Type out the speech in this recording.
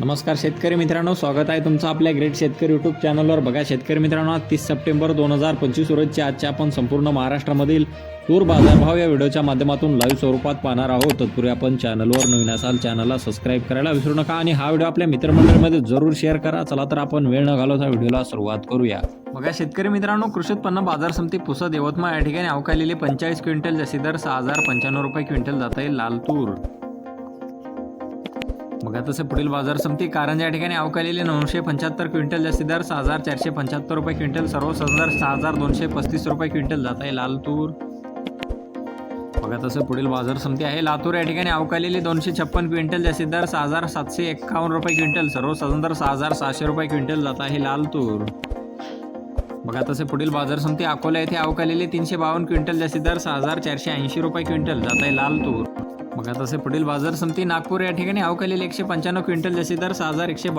नमस्कार शेतकरी मित्रांनो स्वागत आहे तुमचं आपल्या ग्रेट शेतकरी यूट्यूब चॅनलवर बघा शेतकरी मित्रांनो आज तीस सप्टेंबर दोन हजार पंचवीस रोजच्या आजच्या आपण संपूर्ण महाराष्ट्रामधील तूर बाजारभाव या व्हिडिओच्या माध्यमातून लाईव्ह स्वरूपात पाहणार आहोत. तत्पूर्वी आपण चॅनलवर नवीन असाल चॅनलला सबस्क्राईब करायला विसरू नका आणि हा व्हिडिओ आपल्या मित्रमंडळीमध्ये जरूर शेअर करा. चला तर आपण वेळ न घालवता व्हिडिओला सुरुवात करूया. बघा शेतकरी मित्रांनो कृषी उत्पन्न बाजार समिती पुसद यवतमाळ या ठिकाणी अवकालेली पंचेचाळीस क्विंटल जशी दर सहा हजार पंच्याण्णव रुपये क्विंटल जात आहे लाल तूर. बघा तसे पुढील बाजार समिती कारण या ठिकाणी अवकालेली नऊशे पंच्याहत्तर क्विंटल जास्ती दर सहा हजार चारशे पंच्याहत्तर रुपये क्विंटल सर्व दर सहा हजार दोनशे पस्तीस रुपये क्विंटल जात आहे लाल तूर बघा तसं पुढील बाजार समिती आहे. लातूर या ठिकाणी अवकालेली दोनशे छप्पन क्विंटल जास्ती दर सहा हजार सातशे एक्कावन्न रुपये क्विंटल सर्व दर सहा हजार सहाशे रुपये क्विंटल जात आहे लाल तूर बघा तसे पुढील बाजार समिती अकोला येथे अवकालेली तीनशे बावन्न क्विंटल जास्ती दर सहा हजार चारशे ऐंशी रुपये क्विंटल जात आहे लाल तूर बघा तसे पुढील बाजार समिती नागपूर या ठिकाणी अवकालेली एकशे पंच्याण्णव क्विंटल जशी दर सहा हजार एकशे बावन्न